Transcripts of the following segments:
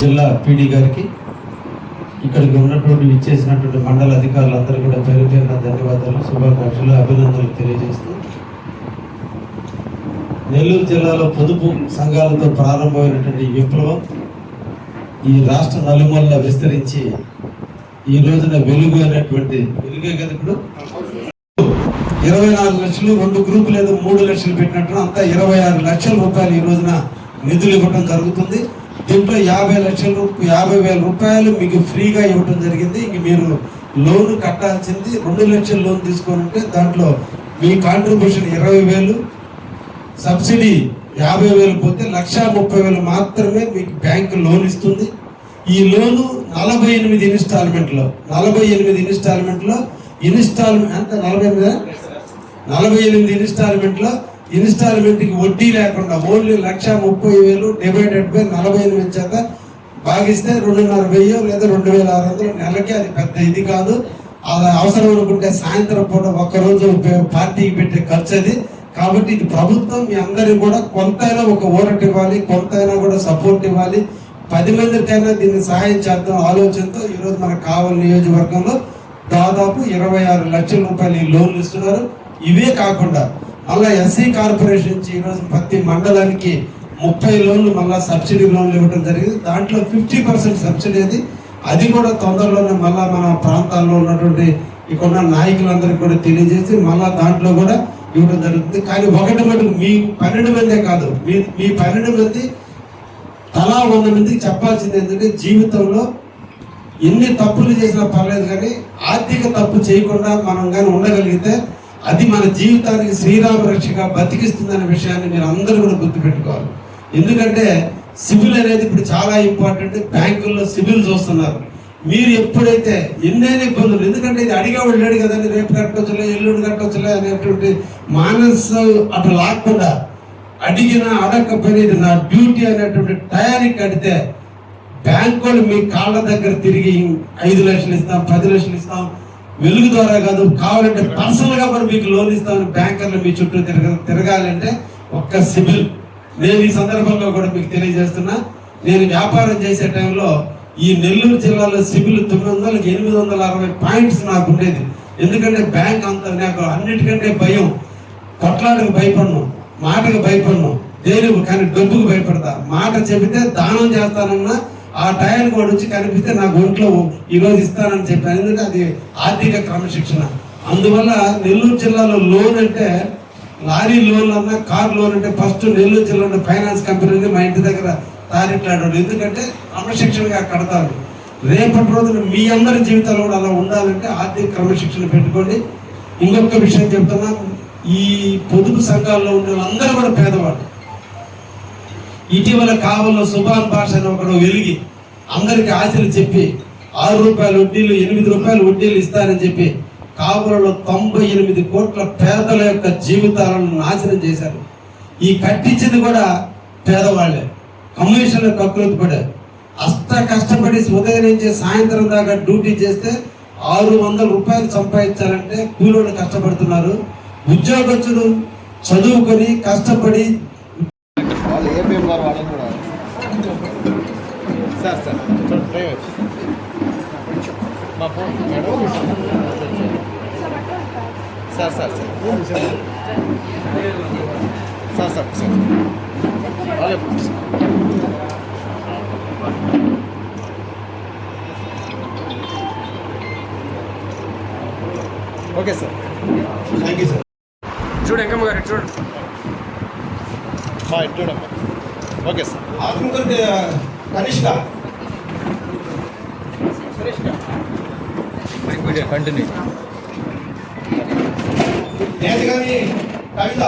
జిల్లా పీడీ గారికి ఇక్కడికి ఉన్నటువంటి ఇచ్చేసినటువంటి మండల అధికారులందరూ కూడా పేరు పేరున ధన్యవాదాలు శుభాకాంక్షలు అభినందనలు తెలియజేస్తూ నెల్లూరు జిల్లాలో పొదుపు సంఘాలతో ప్రారంభమైనటువంటి విప్లవం ఈ రాష్ట్ర నలుమూలలా విస్తరించి ఈ రోజున వెలుగు అనేటువంటి వెలుగే కదా ఇప్పుడు. ఇరవై నాలుగు లక్షలు రెండు గ్రూపులు ఏదో మూడు లక్షలు పెట్టినట్టు అంతా ఇరవై ఆరు లక్షల రూపాయలు ఈ రోజున నిధులు ఇవ్వడం జరుగుతుంది. దీంట్లో యాభై లక్షల రూపాయలు యాభై వేల రూపాయలు మీకు ఫ్రీగా ఇవ్వడం జరిగింది. ఇంక మీరు లోన్ కట్టాల్సింది రెండు లక్షల లోన్ తీసుకొని ఉంటే దాంట్లో మీ కాంట్రిబ్యూషన్ ఇరవై వేలు సబ్సిడీ యాభై వేలు పోతే లక్ష ముప్పై వేలు మాత్రమే మీకు బ్యాంక్ లోన్ ఇస్తుంది. ఈ లోను నలభై ఎనిమిది ఇన్స్టాల్మెంట్లో నలభై ఎనిమిది ఇన్స్టాల్మెంట్లో ఇన్స్టాల్మెంట్ ఎంత? నలభై ఎనిమిది? నలభై ఎనిమిది ఇన్స్టాల్మెంట్లో ఇన్స్టాల్మెంట్కి వడ్డీ లేకుండా ఓన్లీ లక్ష ముప్పై వేలు డివైడెడ్ బై నలభై ఎనిమిది చేత భాగిస్తే రెండున్నర వెయ్యి లేదా రెండు వేల ఆరు వందలు నెలకి అది పెద్ద ఇది కాదు. అది అవసరం అనుకుంటే సాయంత్రం పూట ఒక్కరోజు పార్టీకి పెట్టే ఖర్చు అది. కాబట్టి ఇది ప్రభుత్వం మీ అందరికీ కూడా కొంతైనా ఒక ఊరట ఇవ్వాలి కొంతైనా కూడా సపోర్ట్ ఇవ్వాలి. పది మందికైనా దీన్ని సహాయం చేద్దాం ఆలోచనతో ఈరోజు మనకు కావలి నియోజకవర్గంలో దాదాపు ఇరవై ఆరు లక్షల రూపాయలు ఈ లోన్లు ఇస్తున్నారు. ఇవే కాకుండా అలా ఎస్సీ కార్పొరేషన్ నుంచి ఈరోజు ప్రతి మండలానికి ముప్పై లోన్లు మళ్ళా సబ్సిడీ లోన్లు ఇవ్వడం జరిగింది. దాంట్లో ఫిఫ్టీ పర్సెంట్ సబ్సిడీ అది. అది కూడా తొందరలోనే మళ్ళా మన ప్రాంతాల్లో ఉన్నటువంటి ఇక్కడ నాయకులందరికీ కూడా తెలియజేసి మళ్ళా దాంట్లో కూడా ఇవ్వడం జరుగుతుంది. కానీ ఒకటి మటుకు మీ పన్నెండు మందే కాదు. మీ మీ పన్నెండు మంది తలా వంద మందికి చెప్పాల్సింది ఏంటంటే జీవితంలో ఎన్ని తప్పులు చేసినా పర్లేదు కానీ ఆర్థిక తప్పు చేయకుండా మనం కానీ ఉండగలిగితే అది మన జీవితానికి శ్రీరామ రక్షగా బతికిస్తుందనే విషయాన్ని మీరు అందరూ కూడా గుర్తుపెట్టుకోవాలి. ఎందుకంటే సివిల్ అనేది ఇప్పుడు చాలా ఇంపార్టెంట్. బ్యాంకుల్లో సివిల్ చూస్తున్నారు. మీరు ఎప్పుడైతే ఎన్నైనా ఇబ్బందులు ఎందుకంటే ఇది అడిగా వెళ్ళాడు కదండి రేపు కట్టవచ్చులే ఎల్లుండి కట్టవచ్చులే అనేటువంటి మానసు అటు లాక్కుండా అడిగిన అడగకపోయినా ఇది నా డ్యూటీ అనేటువంటి టయానికి కడితే బ్యాంకు వాళ్ళు మీ కాళ్ళ దగ్గర తిరిగి ఐదు లక్షలు ఇస్తాం పది లక్షలు ఇస్తాం వెలుగు ద్వారా కాదు కావాలంటే పర్సనల్గా మరి మీకు లోన్ ఇస్తామని బ్యాంకర్లు మీ చుట్టూ తిరగ తిరగాలంటే ఒక్క సిబిల్. నేను ఈ సందర్భంగా కూడా మీకు తెలియజేస్తున్నా నేను వ్యాపారం చేసే టైంలో ఈ నెల్లూరు జిల్లాలో సిబిల్ తొమ్మిది వందల ఎనిమిది వందల అరవై పాయింట్స్ నాకు ఉండేది. ఎందుకంటే బ్యాంక్ అంత నాకు అన్నిటికంటే భయం. కొట్లాటకు భయపడను మాటకు భయపడను దేనికి కానీ డబ్బుకు భయపడతా. మాట చెబితే దానం చేస్తానన్నా ఆ టైం వాడు వచ్చి కనిపిస్తే నాకు ఒంట్లో ఈరోజు ఇస్తానని చెప్పాను. ఎందుకంటే అది ఆర్థిక క్రమశిక్షణ. అందువల్ల నెల్లూరు జిల్లాలో లోన్ అంటే లారీ లోన్ అన్నా కార్ లోన్ అంటే ఫస్ట్ నెల్లూరు జిల్లాలో ఫైనాన్స్ కంపెనీ మా ఇంటి దగ్గర తారిట్లాడాడు ఎందుకంటే క్రమశిక్షణగా కడతారు. రేపటి రోజున మీ అందరి జీవితాలు కూడా అలా ఉండాలంటే ఆర్థిక క్రమశిక్షణ పెట్టుకోండి. ఇంకొక విషయం చెప్తున్నా ఈ పొదుపు సంఘాల్లో ఉండే వాళ్ళందరూ కూడా పేదవాళ్ళు. ఇటీవల కావల్లో సుభాన్ భాష అని ఒకడు వెలిగి అందరికి ఆశలు చెప్పి ఆరు రూపాయలు వడ్డీలు ఎనిమిది రూపాయలు వడ్డీలు ఇస్తారని చెప్పి కావులలో తొంభై ఎనిమిది కోట్ల పేదల యొక్క జీవితాలను నాశనం చేశారు. ఈ కట్టించింది కూడా పేదవాళ్ళే. కమిషన్లు కక్కులు పడారు అస్త కష్టపడి ఉదయం నుంచి సాయంత్రం దాకా డ్యూటీ చేస్తే ఆరు వందల రూపాయలు సంపాదించాలంటే కూలీలు కష్టపడుతున్నారు. ఉద్యోగస్తులు చదువుకొని కష్టపడి వాళ్ళు ఏ పేపర్ వాళ్ళని కూడా సార్ సార్ చూడండి డ్రైవర్ మా phone madam sir sir sir sir sir sir వాళ్ళే phone sir. Okay sir thank you sir చూడు ఎంకమ్మ గారు ఇటు చూడు మా ఇటు చూడమ్మా ఓకే సార్ ఆత్మకంటే కనిష్ట కంటిన్యూ నేను కానీ Kavitha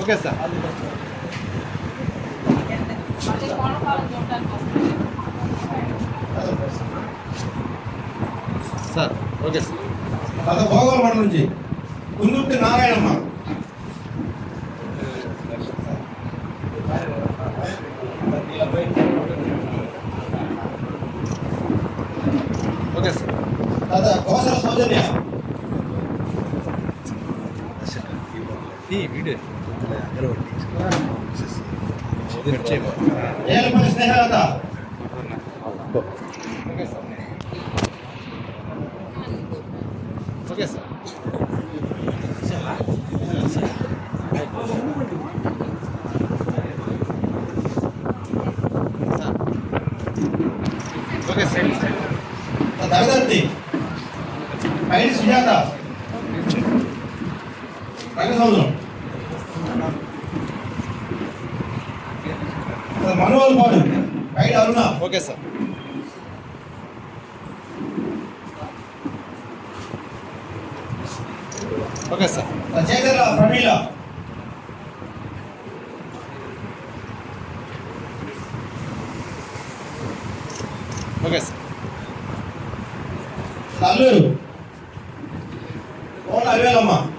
okay sir sir okay sir గత భోగవరం నుంచి కున్నూర్తి నారాయణమ్మ ఓకే సార్ గత కోసల సౌజన్య ఈ video Elapalli Snehalatha okay sir okay sir Dagadatti Paidi Sujatha Ranga Samudram Manohar పాడు. Paidi Aruna. Okay sir. Okay sir. Chetala Pramila. Okay sir. Alluri 明了吗